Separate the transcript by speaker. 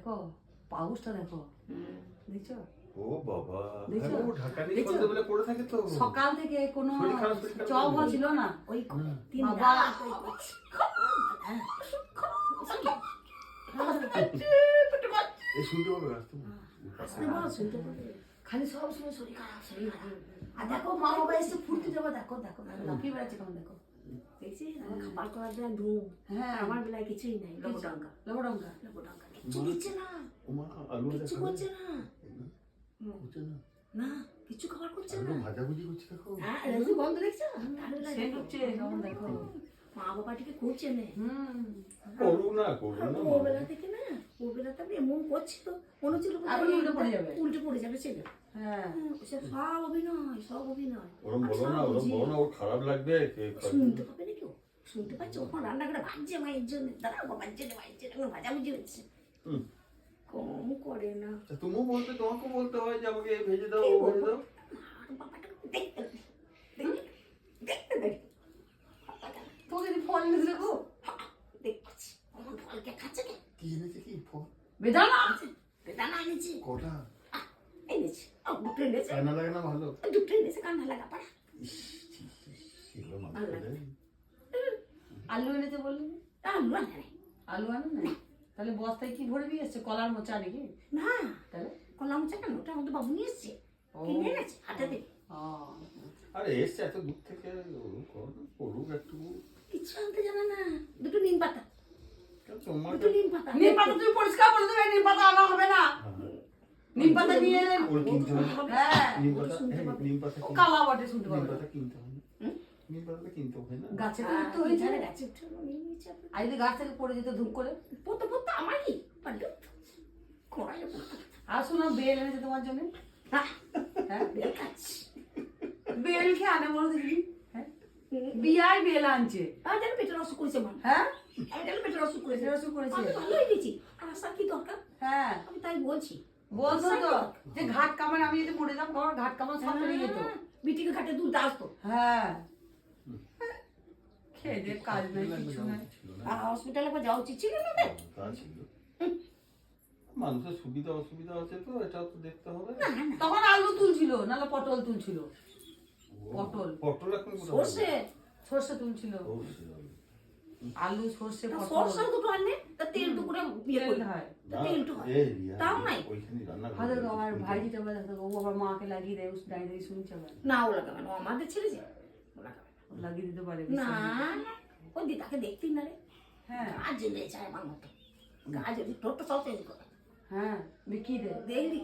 Speaker 1: দেখো পাউসটা দেখো। দেখছ?
Speaker 2: ও বাবা।
Speaker 1: দেখছ?
Speaker 2: হ্যাঁ, পড়ে থাকে তো।
Speaker 1: সকাল থেকে কোনো চপ ছিল না।
Speaker 3: ওই তিন
Speaker 1: বাবা।
Speaker 3: হ্যাঁ। খালি সব সময় শরীর খারাপ শরীর খারাপ।
Speaker 1: আর দেখো মা বাবা এসে ফুর্তি দেবো। দেখো দেখো দেখো লাফিয়ে বেড়াচ্ছে কেমন দেখো?
Speaker 3: দেখছিস? আমার খাবার করার বেলায় ধুম।
Speaker 1: হ্যাঁ।
Speaker 3: আমার বেলায় কিছুই নাই লবডঙ্কা
Speaker 1: লবডঙ্কা
Speaker 3: লবডঙ্কা কিচ্ছু দিচ্ছে না।
Speaker 2: ওমা
Speaker 3: কিচ্ছু করছে না।
Speaker 2: না
Speaker 3: খাবার করছে না।
Speaker 2: ভাজাভুজি করছে দেখো।
Speaker 3: হ্যাঁ বন্ধ দেখছ? ভালো
Speaker 1: সে
Speaker 3: লাগে
Speaker 1: দেখো।
Speaker 3: মা বাবাটিকে খুব চেনে।
Speaker 1: হুম।
Speaker 2: করু না করু
Speaker 3: আর
Speaker 2: না
Speaker 3: ও থেকে না ও বেলা তো এমন করছিল মনে হচ্ছিল
Speaker 1: আবার পড়ে যাবে।
Speaker 3: উল্টে পড়ে যাবে ছেলে
Speaker 1: হ্যাঁ।
Speaker 3: হ্যাঁ, সব অভিনয় সব অভিনয়।
Speaker 2: ওরম বলো না ওরম বলো না ওর খারাপ লাগবে?
Speaker 3: শুনতে পাবে নাকি ও? শুনতে পাচ্ছে ওখানে রান্না করে ভাজছে মায়ের জন্য। দাঁড়া বাবার জন্য মায়ের জন্য এখন ভাজাভুজি হচ্ছে।
Speaker 2: হুম।
Speaker 3: কম করে না।
Speaker 2: তুমিও বলতে তোমাকেও বলতে হয় যে আমাকে ভেজে দাও ভেজে দাও।
Speaker 3: বাবাটা দেখতে
Speaker 1: তোকে যদি ফল এনেছে
Speaker 3: দেখছি। আমার ফলকে খাচ্ছে কে?
Speaker 2: কি এনেছে কি? ফল
Speaker 1: বেদানা।
Speaker 3: বেদানা এনেছি।
Speaker 2: কটা?
Speaker 3: এনেছি। দুটো এনেছে।
Speaker 2: কান্না লাগে না ভালো?
Speaker 3: দুটো এনেছে। কান্না লাগা? পাড়া।
Speaker 1: আলু এনেছে বললি?
Speaker 3: আলু আনে নাই।
Speaker 1: আলু আনো না। তাহলে বস্তায় কি ভরে দিয়ে এসছে? কলার মোচা নাকি?
Speaker 3: না।
Speaker 1: তাহলে?
Speaker 3: কলা মুচা কেন? ওটা আমাদের বাবু নিয়ে এসছে। কিনে এনেছে। হাতে
Speaker 1: ও।
Speaker 2: আরে এসছে এত দূর থেকে করুক, একটু।
Speaker 3: কিছু আনতে জানে না। দুটো নিম পাতা। দুটো নিম পাতা।
Speaker 1: নিম পাতা তুমি পরিষ্কার করে দেবে নিম পাতা আনা হবে না। নিম পাতা নিয়ে এলেন
Speaker 2: কিনতে হ্যাঁ নিম পাতা
Speaker 3: শুনতে পাবে।
Speaker 2: নিম পাতা
Speaker 1: কালা বটে শুনতে
Speaker 2: নিম পাতা কিনতে নিম পাতা কিনতে না।
Speaker 1: গাছে তো হয়েছে
Speaker 3: ঝাড়ে গাছে উঠে নিয়ে নিয়েছে
Speaker 1: আর যদি গাছ থেকে পড়ে যেত ধূপ করে?
Speaker 3: পড়তে পড়তে আমারই। পারল। কোড়ায়
Speaker 1: আর শোনো বেল এনেছে তোমার জন্য। হ্যাঁ
Speaker 3: বেল খাচ্ছি।
Speaker 1: বেল খেয়ে আনে বলো দেখি। হ্যাঁ। বেল আনছে।
Speaker 3: আমি পেটের অসুখ করেছে মা।
Speaker 1: হ্যাঁ?
Speaker 3: আমি পেটের অসুখ করেছে।
Speaker 1: পেটের অসুখ করেছে?
Speaker 3: আমি ভালো হয়ে গেছি আসার কি দরকার?
Speaker 1: হ্যাঁ।
Speaker 3: আমি তাই বলছি।
Speaker 1: বলছো তো। যে ঘাট কামান আমি যদি মরে যাব আমার ঘাট কামান সব চলে যেত।
Speaker 3: হ্যাঁ, বিটিকে ঘাটে দুধ আসতো।
Speaker 1: হ্যাঁ। খেয়ে দিয়ে কাজ নাই কিছু নাই।
Speaker 3: আর হসপিটালে যাওয়া উচিত ছিল না
Speaker 2: মানুষের সুবিধা অসুবিধা আছে তো এটাও তো দেখতে হবে।
Speaker 1: তখন আলু তুলছিল নাহলে পটল তুলছিল। পটল।
Speaker 2: পটল এখন
Speaker 3: সর্ষে
Speaker 1: সর্ষে তুলছিল। আলু সর্ষে
Speaker 3: সর্ষে দুটো আনলে তা তেল টুকুরে বিয়ে
Speaker 1: তেল হয়।
Speaker 3: হয়
Speaker 2: এ রিয়া,
Speaker 3: তাও নাই।
Speaker 2: ওইখানে রান্না করে
Speaker 1: হাজার
Speaker 2: দিবি।
Speaker 1: বলে ও আবার মাকে লাগিয়ে দেয় উস দাঁড়িয়ে দাঁড়িয়ে শুনছে
Speaker 3: না ও লাগাবে না। আমাদের ছেড়ে যায় ও লাগাবে
Speaker 1: লাগিয়ে দিতে পারে
Speaker 3: না না ও দিদাকে দেখতেই না রে।
Speaker 1: হ্যাঁ।
Speaker 3: কাজ জেলে চায় আমার মতো। কাজ যদি টোটো সব করে
Speaker 1: হ্যাঁ বিকি দে
Speaker 3: দেখলি